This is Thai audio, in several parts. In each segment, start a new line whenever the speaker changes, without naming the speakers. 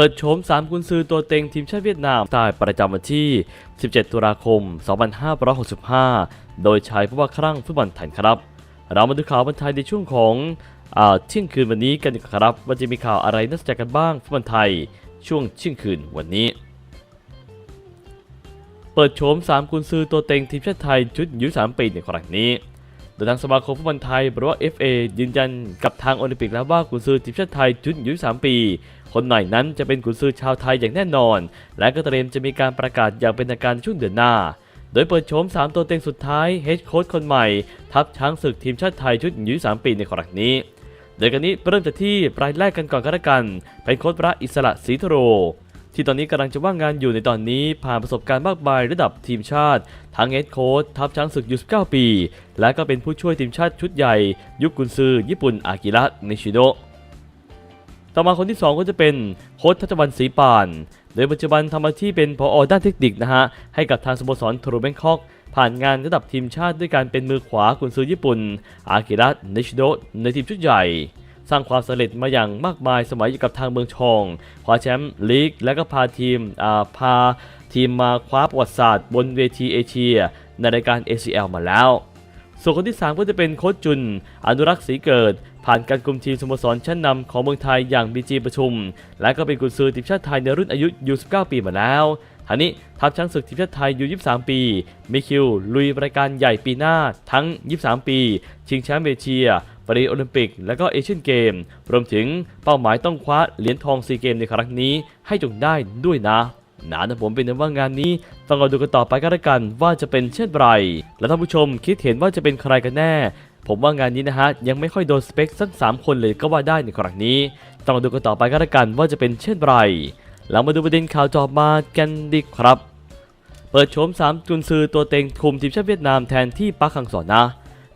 เปิดโฉม3กุนซือตัวเต็งทีมชาติเวียดนามตายประจำวันที่ 17 ตุลาคม 2565 โดยชายผู้ว่าครั่งฟุตบอลไทยครับ เรามาดูข่าวบอลไทยในช่วงของอเที่ยงคืนวันนี้กันดีกว่าครับว่าจะมีข่าวอะไรน่าสนใจกันบ้างฟุตบอลไทย ช่วงเที่ยงคืนวันนี้ เปิดโฉม3กุนซือตัวเต็งทีมชาติไทยชุดอายุ3ปีในครั้งนี้ โดยทางสมาคมฟุตบอลไทยหรือว่า FA ยืนยันกับทางโอลิมปิกแล้วว่ากุนซือทีมชาติไทยชุดอายุ3ปี คนใหม่นั้นจะเป็นกุนซือชาวไทยอย่างแน่นอน และก็เตรียมจะมีการประกาศอย่างเป็นทางการช่วงเดือนหน้า โดยเปิดโฉม 3 ตัวเต็งสุดท้ายเฮดโค้ชคนใหม่ ทัพช้างศึกทีมชาติไทยชุดอายุ3ปีในครั้งนี้โดยกันนี้เริ่มจากที่รายแรกกันก่อนก็แล้วกันเป็นโค้ชพระอิสระศรีธโร ที่ตอนนี้กำลังจะว่างงานอยู่ในตอนนี้ผ่านประสบการณ์มากมายระดับทีมชาติ ทั้งเฮดโค้ชทัพช้างศึกยู่19ปี และก็เป็นผู้ช่วยทีมชาติชุดใหญ่ ยุคกุนซือ ญี่ปุ่นอากิระนิชิโดะต่อมาคนที่ 2 ก็จะเป็นโค้ชทัชวันศรีปาน โดยปัจจุบันทำหน้าที่เป็นพออด้านเทคนิคนะฮะ ให้กับทางสโมสรทรูเบงคอก ผ่านงานระดับทีมชาติด้วยการเป็นมือขวากุนซือญี่ปุ่น อากิระนิชิโดะในทีมชุดใหญ่ สร้างความสำเร็จมาอย่างมากมายสมัยอยู่กับทางเมืองชองคว้าแชมป์ลีก และก็พาทีมอ่าพาทีมมาคว้าประวัติศาสตร์บนเวทีเอเชีย ในรายการ ACL มาแล้ว ส่วนคนที่ 3 ก็จะเป็นโค้ชจุน อนุรักษ์ศรีเกิด ผ่านการคุมทีมสโมสรชั้นนำของเมืองไทยอย่างบีจีประชุม และก็เป็นกุนซือทีมชาติไทยในรุ่นอายุยู19 ปีมาแล้วทางนี้ทัพช้างศึกทีมชาติไทยยู23 ปี มีคิว ลุยรายการใหญ่ปีหน้าทั้ง 23 ปี ชิงแชมป์เอเชีย ปรีโอลิมปิก และก็เอเชียนเกม รวมถึงเป้าหมายต้องคว้าเหรียญทองซีเกมในครั้งนี้ให้จงได้ด้วยนะนะนะผมเป็นนั้นว่างานนี้ต้องรอดูกันต่อไปก็แล้วกันว่าจะเป็นเช่นไร และท่านผู้ชมคิดเห็นว่าจะเป็นใครกันแน่ ผมว่างานนี้นะฮะยังไม่ค่อยโดนสเปคสักสามคนเลยก็ว่าได้ในครั้งนี้ ต้องรอดูกันต่อไปก็แล้วกันว่าจะเป็นเช่นไรเรามาดูประเด็นข่าวจอบมากันดีครับ เปิดโฉม3จุนซือตัวเต็งคุมทีมชาติเวียดนามแทนที่ปักคังสอนนะ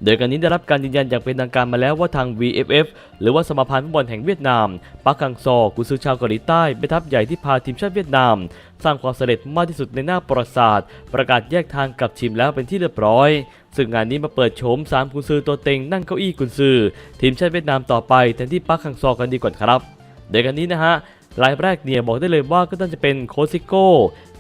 โดยการนี้ได้รับการยืนยันอย่างเป็นทางการมาแล้วว่าทาง VFF หรือว่าสมาพันธ์ฟุตบอลแห่งเวียดนามปักคังซอกุซือชาวเกาหลีใต้เป็นทัพใหญ่ที่พาทีมชาติเวียดนาม สร้างความสำเร็จมากที่สุดในหน้าประวัติศาสตร์ ประกาศแยกทางกับทีมแล้วเป็นที่เรียบร้อย ซึ่งงานนี้มาเปิดโฉม3กุนซือตัวเต็งนั่งเก้าอี้กุนซือ ทีมชาติเวียดนามต่อไปแทนที่ปักคังซอกันดีกว่าครับโดยกันนี้นะฮะรายแรกเนี่ยบอกได้เลยว่าก็ต้องจะเป็นโคซิโก้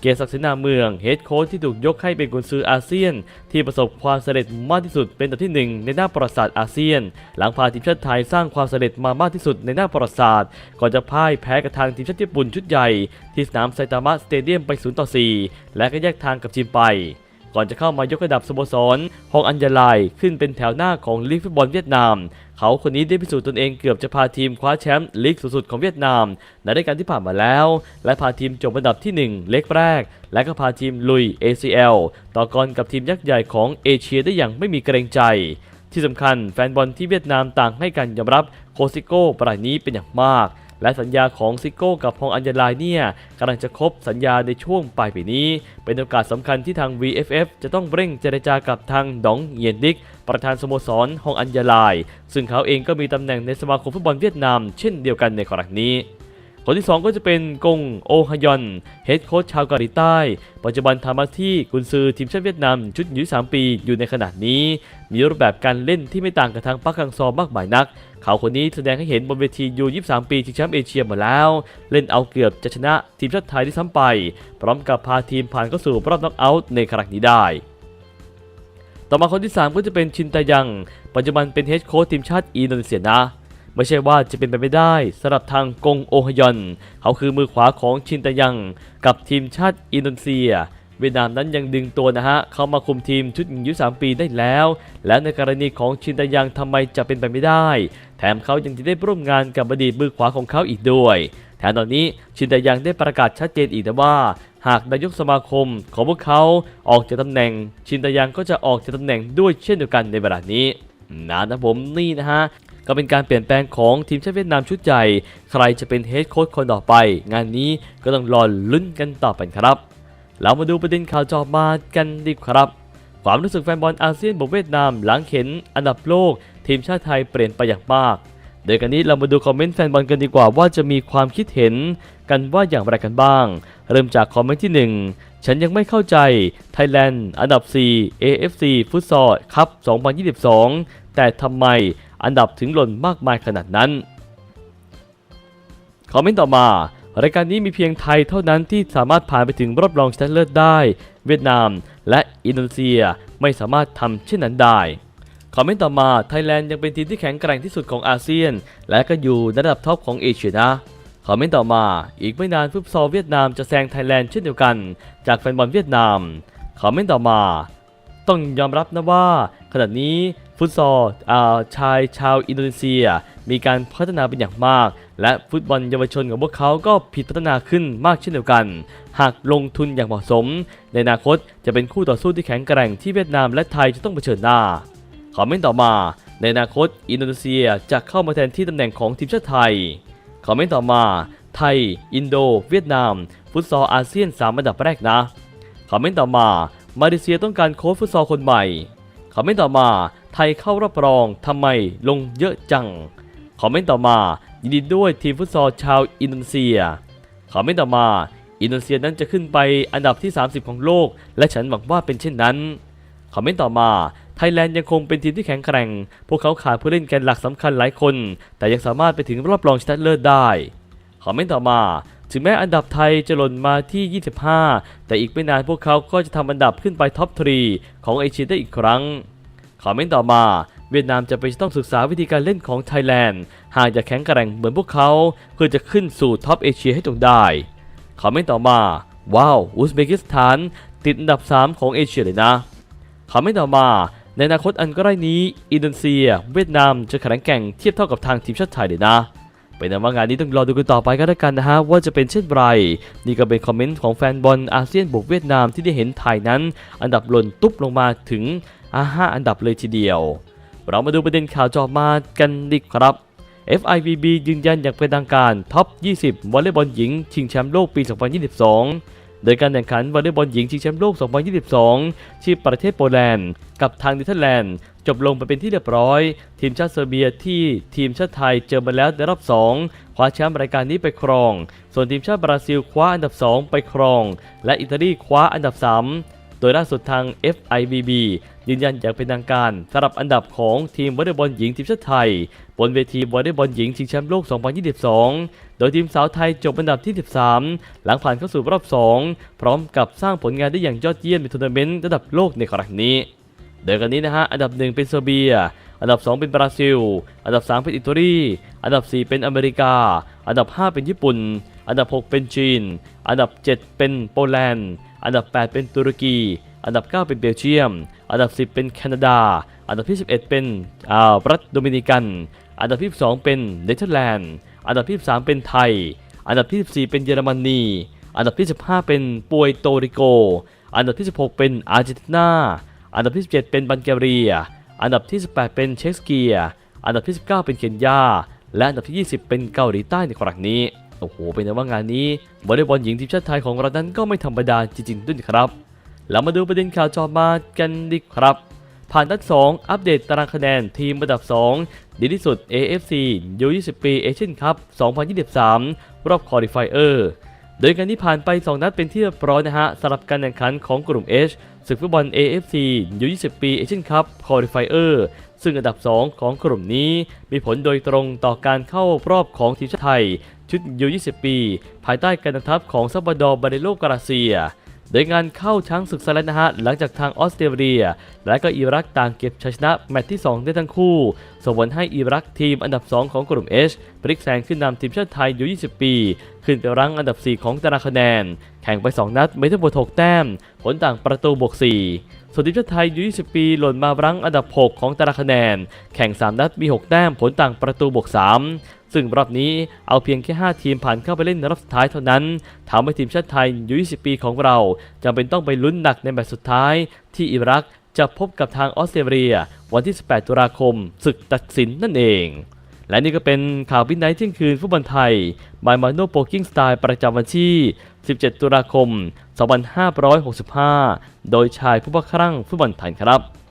เกศักดิ์เสนาเมืองเฮดโค้ชที่ถูกยกให้เป็นกุนซืออาเซียน ที่ประสบความสำเร็จมากที่สุดเป็นอันดับที่หนึ่งในหน้าประวัติศาสตร์อาเซียน หลังพาทีมชาติไทยสร้างความสำเร็จมามากที่สุดในหน้าประวัติศาสตร์ก่อนจะพ่ายแพ้กับทางทีมชาติญี่ปุ่นชุดใหญ่ ที่สนามไซตามะสเตเดียมไป 0 ต่อ 4 และก็แยกทางกับจีนไป ก่อนจะเข้ามายกระดับสโมสรฮองอัญญาลายขึ้นเป็นแถวหน้าของลีกฟุตบอลเวียดนาม เขาคนนี้ได้พิสูจน์ตนเองเกือบจะพาทีมคว้าแชมป์ลีกสูงสุดของเวียดนาม ในรายการที่ผ่านมาแล้ว และพาทีมจบอันดับที่ 1 เล็กแรก และก็พาทีมลุย ACL ต่อกรกับทีมยักษ์ใหญ่ของเอเชียได้อย่างไม่มีเกรงใจที่สำคัญแฟนบอลที่เวียดนามต่างให้การยอมรับโคซิโก้รายนี้เป็นอย่างมาก และสัญญาของซิโก้กับฮองอัญญาลายเนี่ยกำลังจะครบสัญญาในช่วงปลายปีนี้ เป็นโอกาสสำคัญที่ทาง VFF จะต้องเร่งเจรจากับทางดองเยียนดิก ประธานสโมสรฮองอัญญาลาย ซึ่งเขาเองก็มีตำแหน่งในสมาคมฟุตบอลเวียดนาม เช่นเดียวกันในครั้งนี้ คนที่ 2 ก็จะเป็นกงโอฮยอนเฮดโค้ชชาวเกาหลีใต้ ปัจจุบันทำหน้าที่กุนซือทีมชาติเวียดนามชุดอายุ3ปีอยู่ในขณะนี้ มีรูปแบบการเล่นที่ไม่ต่างกับทางปักกังซอมากมายนัก เขาคนนี้แสดงให้เห็นบนเวทียู23 ปีชิงแชมป์เอเชียมาแล้ว เล่นเอาเกือบจะชนะทีมชาติไทยที่ซ้ำไป พร้อมกับพาทีมผ่านเข้าสู่รอบน็อกเอาท์ในครั้งนี้ได้ต่อมาคนที่ 3 ก็จะเป็นชินตายัง ปัจจุบันเป็นเฮดโค้ชทีมชาติอินโดนีเซียนะ ไม่ใช่ว่าจะเป็นไปไม่ได้สำหรับทางกงโอฮยอน เขาคือมือขวาของชินตายัง กับทีมชาติอินโดนีเซีย เวียดนามนั้นยังดึงตัวนะฮะ เข้ามาคุมทีมชุดอายุ3ปีได้แล้ว และในกรณีของชินตายังทำไมจะเป็นไปไม่ได้ แถมเขายังจะได้ร่วมงานกับอดีตมือขวาของเขาอีกด้วยแถมตอนนี้ชินตายังได้ประกาศชัดเจนอีกนะว่า หากนายกสมาคมของพวกเขาออกจากตำแหน่ง ชินตายังก็จะออกจากตำแหน่งด้วยเช่นเดียวกันในเวลานี้นะนะผมนี่นะฮะ ก็เป็นการเปลี่ยนแปลงของทีมชาติเวียดนามชุดใหญ่ ใครจะเป็นเฮดโค้ชคนต่อไป งานนี้ก็ต้องรอลุ้นกันต่อไปครับ เรามาดูประเด็นข่าวจอมากันดีครับ ความรู้สึกแฟนบอลอาเซียนบวกเวียดนามหลังเห็นอันดับโลก ทีมชาติไทยเปลี่ยนไปอย่างมากโดยกันนี้เรามาดูคอมเมนต์แฟนบอลกันดีกว่าว่าจะมีความคิดเห็นกันว่าอย่างไรกันบ้าง เริ่มจากคอมเมนต์ที่ 1 ฉันยังไม่เข้าใจไทยแลนด์อันดับ 4 AFC ฟุตซอลคัพ2022 แต่ทำไม อันดับถึงหล่นมากมายขนาดนั้น คอมเมนต์ต่อมา รายการนี้มีเพียงไทยเท่านั้นที่สามารถผ่านไปถึงรอบรองชนะเลิศได้ เวียดนาม และอินโดนีเซียไม่สามารถทำเช่นนั้นได้คอมเมนต์ต่อมาไทยแลนด์ยังเป็นทีมที่แข็งแกร่งที่สุดของอาเซียน และก็อยู่ในระดับท็อปของเอเชียนะคอมเมนต์ต่อมา อีกไม่นานฟุตซอลเวียดนามจะแซงไทยแลนด์เช่นเดียวกัน จากแฟนบอลเวียดนามคอมเมนต์ต่อมา ต้องยอมรับนะว่า ขณะนี้ ฟุตซอลชายชาวอินโดนีเซีย มีการพัฒนาเป็นอย่างมาก และฟุตบอลเยาวชนของพวกเขาก็ผิดพัฒนาขึ้นมากเช่นเดียวกัน หากลงทุนอย่างเหมาะสม ในอนาคตจะเป็นคู่ต่อสู้ที่แข็งแกร่งที่เวียดนามและไทยจะต้องเผชิญหน้าคอมเมนต์ต่อมา ในอนาคตอินโดนีเซียจะเข้ามาแทนที่ตำแหน่งของทีมชาติไทยคอมเมนต์ต่อมา ไทย อินโด เวียดนาม ฟุตซอลอาเซียน3อันดับแรกนะคอมเมนต์ต่อมา มาเลเซียต้องการโค้ชฟุตซอลคนใหม่คอมเมนต์ต่อมา ไทยเข้ารอบรองทำไมลงเยอะจัง คอมเมนต์ต่อมายินดีด้วยทีมฟุตซอลชาวอินโดนีเซีย คอมเมนต์ต่อมา อินโดนีเซียนั้นจะขึ้นไปอันดับที่ 30 ของโลก และฉันหวังว่าเป็นเช่นนั้น คอมเมนต์ต่อมาไทยแลนด์ยังคงเป็นทีมที่แข็งแกร่ง พวกเขาขาดผู้เล่นแกนหลักสำคัญหลายคน แต่ยังสามารถไปถึงรอบรองชนะเลิศได้ คอมเมนต์ต่อมา ถึงแม้อันดับไทยจะหล่นมาที่ 25 แต่อีกไม่นานพวกเขาก็จะทำอันดับขึ้นไปท็อปทรีของเอเชียได้อีกครั้ง คอมเมนต์ต่อมา เวียดนามจะไปต้องศึกษาวิธีการเล่นของไทยแลนด์ หากจะแข็งแกร่งเหมือนพวกเขา เพื่อจะขึ้นสู่ท็อปเอเชียให้จงได้คอมเมนต์ต่อมา ว้าวอุซเบกิสถาน ติดอันดับ 3 ของเอเชียเลยนะคอมเมนต์ต่อมาในอนาคตอันใกล้นี้ อินโดนีเซีย เวียดนามจะแข็งแกร่งเทียบเท่ากับทางทีมชาติไทยเลยนะ เป็นนั้นว่างานนี้ต้องรอดูกันต่อไปก็แล้วกันนะฮะว่าจะเป็นเช่นไร นี่ก็เป็นคอมเมนต์ของแฟนบอลอาเซียนบวกเวียดนามที่ได้เห็นไทยนั้น อันดับหล่นตุ๊บลงมาถึง อาห้าอันดับเลยทีเดียว เรามาดูประเด็นข่าวจอมากันดีครับ FIVB ยืนยันอย่างเป็นทางการท็อป 20 วอลเลย์บอลหญิง ชิงแชมป์โลกปี 2022 โดยการแข่งขันวอลเลย์บอลหญิงชิงแชมป์โลก 2022 ที่ประเทศโปแลนด์ กับทางเนเธอร์แลนด์ จบลงไปเป็นที่เรียบร้อย ทีมชาติเซอร์เบียที่ทีมชาติไทยเจอมาแล้วในรอบ 2 คว้าแชมป์รายการนี้ไปครอง ส่วนทีมชาติบราซิลคว้าอันดับ 2 ไปครอง และอิตาลีคว้าอันดับ 3 โดยล่าสุดทาง FIVB ยืนยันอย่างเป็นทางการสำหรับอันดับของทีมวอลเลย์บอลหญิงทีมชาติไทย บนเวทีวอลเลย์บอลหญิงชิงแชมป์โลก 2022 โดยทีมสาวไทยจบอันดับที่ 13 หลังผ่านเข้าสู่รอบ 2 พร้อมกับสร้างผลงานได้อย่างยอดเยี่ยมในทัวร์นาเมนต์ระดับโลกในครั้งนี้โดยกันนี้นะฮะ อันดับ 1 เป็นเซอร์เบีย อันดับ 2 เป็นบราซิล อันดับ 3 เป็นอิตาลี อันดับ 4 เป็นอเมริกา อันดับ 5 เป็นญี่ปุ่น อันดับ 6 เป็นจีน อันดับ 7 เป็นโปแลนด์ อันดับ 8 เป็นตุรกี อันดับ 9 เป็นเบลเยียม อันดับ 10 เป็นแคนาดา อันดับที่ 11 เป็นอ่ารัฐโดมินิกัน อันดับที่ 12 เป็นเนเธอร์แลนด์ อันดับที่ 13 เป็นไทย อันดับที่ 14 เป็นเยอรมนี อันดับที่ 15 เป็นปัวโตริโก อันดับที่ 16 เป็นอาร์เจนตินา อันดับที่ 17 เป็นบัลแกเรีย อันดับที่ 18 เป็นเช็กสเกีย อันดับที่ 19 เป็นเคนยา และอันดับที่ 20 เป็นเกาหลีใต้ในครั้งนี้ โอ้โหเป็นไงว่างานนี้วอลเลย์บอลหญิงทีมชาติไทยของเรานั้นก็ไม่ธรรมดาจริงๆด้วยครับแล้วมาดูประเด็นข่าวจอมากันดีครับ ผ่านนัด2อัปเดตตารางคะแนนทีมระดับ 2 ดีที่สุด AFC U20 ปีเอเชียนคัพ2023 รอบคอลิฟายเออร์ โดยการที่ผ่านไป 2 นัดเป็นที่เรียบร้อยนะฮะสำหรับการแข่งขันของกลุ่ม H ศึกฟุตบอล AFC U20 ปีเอเชียนคัพคอร์ดิฟายเออร์ซึ่งอันดับ 2 ของกลุ่มนี้ มีผลโดยตรงต่อการเข้ารอบของทีมชาติไทย ชุดยู20 ปี ภายใต้การนำทัพของซับบาดอร์บาเดโลกราเซีย โดยงานเข้าช้างศึกสแลนนะฮะหลังจากทางออสเตรเลีย และก็อิรักต่างเก็บชัยชนะแมตช์ที่ 2 ได้ทั้งคู่ ส่งผลให้อิรักทีมอันดับ 2 ของกลุ่ม H พลิกแซงขึ้นนำทีมชาติไทยอยู่ 20 ปี ขึ้นไปรั้งอันดับ 4 ของตารางคะแนน แข่งไป 2 นัดไม่ทั้งหมด6แต้ม ผลต่างประตูบวก 4ส่วนทีมชาติไทยอยู่20 ปี หล่นมารั้งอันดับ 6 ของตารางคะแนน แข่ง 3 นัดมี 6 แต้ม ผลต่างประตูบวก 3 ซึ่งรอบนี้เอาเพียงแค่ 5 ทีมผ่านเข้าไปเล่นในรอบสุดท้ายเท่านั้นทำให้ทีมชาติไทยยู20 ปีของเราจำเป็นต้องไปลุ้นหนักในแมตช์สุดท้าย ที่อิรักจะพบกับทางออสเตรเลีย วันที่ 18 ตุลาคมศึกตัดสินนั่นเอง และนี่ก็เป็นข่าวพินไนท์เที่ยงคืนฟุตบอลไทยบายมาโนโปกิ้งสไตล์ประจำวันที่ 17 ตุลาคม 2565 โดยชายผู้บังครั่งฟุตบอลไทยครับ